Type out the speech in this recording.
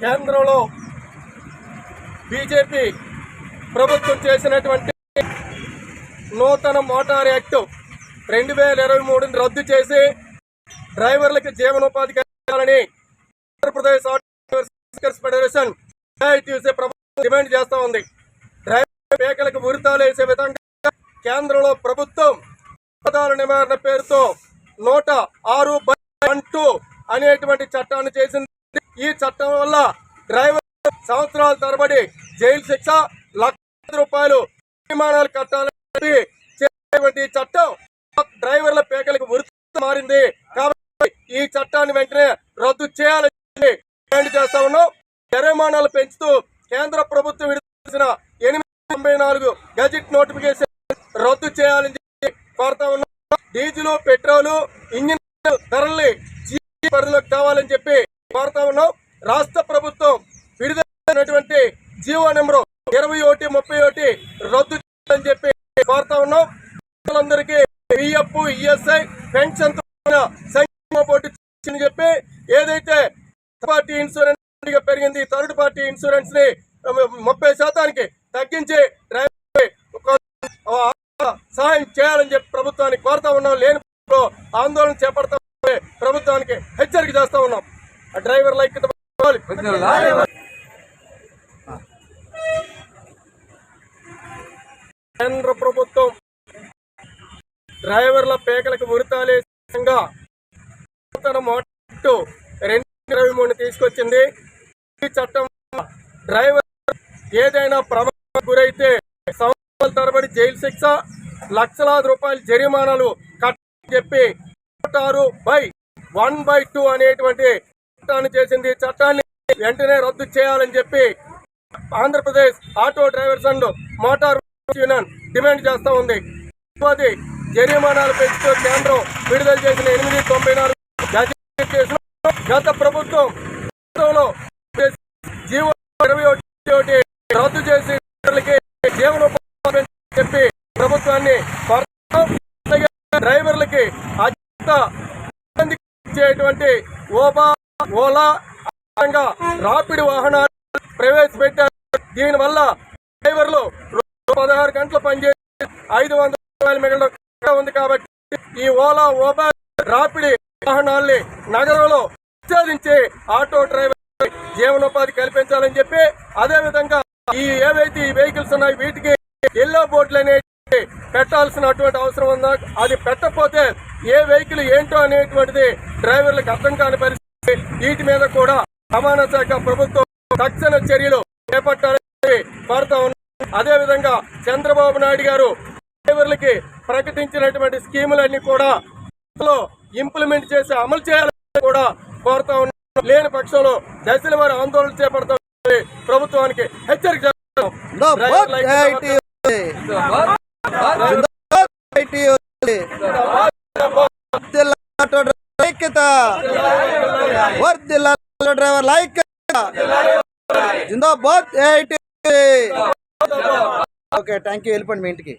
కేంద్రంలో బీజేపీ ప్రభుత్వం చేసినటువంటి నూతన మోటార్ యాక్ట్ రెండు వేల ఇరవై మూడుని రద్దు చేసి డ్రైవర్లకు జీవనోపాధి కలిగాలని ఆంధ్రప్రదేశ్ ఫెడరేషన్ ఏఐటీసీ ప్రభుత్వం డిమాండ్ చేస్తూ ఉంది. డ్రైవర్ పేకలకు ఉరితాలు వేసే విధంగా కేంద్రంలో ప్రభుత్వం నివారణ పేరుతో నూట ఆరు బై వన్ టూ అనేటువంటి చట్టాన్ని చేసింది. ఈ చట్టం వల్ల డ్రైవర్ సంవత్సరాల తరబడి జైలు శిక్ష లక్ష రూపాయలు విమానాలు కట్టాలని చెప్పి చేసేటువంటి చట్టం డ్రైవర్ల పేకలకు వృత్తి మారింది. కాబట్టి ఈ చట్టాన్ని వెంటనే రద్దు చేయాలని డిమాండ్ చేస్తా ఉన్నాం. జరిమానాలు పెంచుతూ కేంద్ర ప్రభుత్వం విడుదల ఎనిమిది తొంభై నాలుగు గజెట్ నోటిఫికేషన్ రద్దు చేయాలని చెప్పి కోరుతా ఉన్నాం. డీజిల్ పెట్రోల్ ఇంజిన్ ధరల్ని పరిధిలోకి తేవాలని చెప్పి కోరుతా ఉన్నాం. రాష్ట్ర ప్రభుత్వం విడుదలైనటువంటి జీవో నెంబర్ ఇరవై ఒకటి ముప్పై ఒకటి రద్దు చేయాలని చెప్పి కోరుతా ఉన్నాం. అందరికీ పిఎఫ్ ఈఎస్ఐ పెన్షన్ సంక్షేమ పోటీ అని చెప్పి ఏదైతే పార్టీ ఇన్సూరెన్స్ పెరిగింది థర్డ్ పార్టీ ఇన్సూరెన్స్ని ముప్పై శాతానికి తగ్గించి డ్రైవర్ ఒక సహాయం చేయాలని చెప్పి ప్రభుత్వానికి కోరుతా ఉన్నాం. లేని ఆందోళన చేపడతాం ఉంటే ప్రభుత్వానికి హెచ్చరిక చేస్తా ఉన్నాం. ఆ డ్రైవర్ లైక్ కేంద్ర ప్రభుత్వం డ్రైవర్ల పేకలకు ఉరితాలే విధంగా నూతన మోటార్ రెండు ఇరవై మూడు తీసుకొచ్చింది. ఈ చట్టం డ్రైవర్ ఏదైనా ప్రమాదం గురైతే సంవత్సరాల తరబడి జైలు శిక్ష లక్షలాది రూపాయల జరిమానాలు కట్టని చెప్పి ఆరు బై. వన్ బై టూ అనేటువంటి చట్టాన్ని చేసింది. చట్టాన్ని వెంటనే రద్దు చేయాలని చెప్పి Andhra Pradesh auto drivers and motor union demand చేస్తూ ఉంది. అది జరిమానాలు పెంచుతూ కేంద్రం విడుదల చేసిన ఎనిమిది తొంభై నాలుగు గత ప్రభుత్వం జీవో ఇరవై ఒకటి రద్దు చేసి డ్రైవర్లకి జీవనోపాధి చెప్పి ప్రభుత్వాన్ని డ్రైవర్లకి ఇచ్చేటువంటి ఓబా ఓలా రాపిడి రాపిడ్ వాహనాలు ప్రవేశపెట్టారు. దీనివల్ల డ్రైవర్లు పదహారు గంటలు పనిచేసి ఐదు వందల రూపాయలు మిగలడం ఉంది కాబట్టి ఈ ఓలా ఓబా రాపిడి వాహనాల్ని నగరంలో విచ్ఛేదించి ఆటో డ్రైవర్ జీవనోపాధి కల్పించాలని చెప్పి అదే విధంగా ఈ ఏవైతే ఈ వెహికల్స్ ఉన్నాయి వీటికి ఎల్లో బోర్డులు అనేవి పెట్టాల్సినటువంటి అవసరం ఉందా? అది పెట్టకపోతే ఏ వెహికల్ ఏంటో అనేటువంటిది డ్రైవర్లకు అర్థం కాని పరిస్థితి. వీటి మీద కూడా రవాణా శాఖ ప్రభుత్వం తక్షణ చర్యలు చేపట్టాలని కోరుతా ఉన్నాం. అదే విధంగా చంద్రబాబు నాయుడు గారు డ్రైవర్లకి ప్రకటించినటువంటి స్కీములన్నీ కూడా ఇంప్లిమెంట్ చేసి అమలు చేయాలని కూడా కోరుతా ఉన్నాం. లేని పక్షంలో దశల వారి ఆందోళన చేపడతాం ప్రభుత్వానికి హెచ్చరిక ఐక్యత వర్దిల్ల డ్రైవర్ల ఐక్యత జిందాబాద్ ఏఐటీ ఓకే థ్యాంక్ యూ వెళ్ళిపోండి మీ ఇంటికి.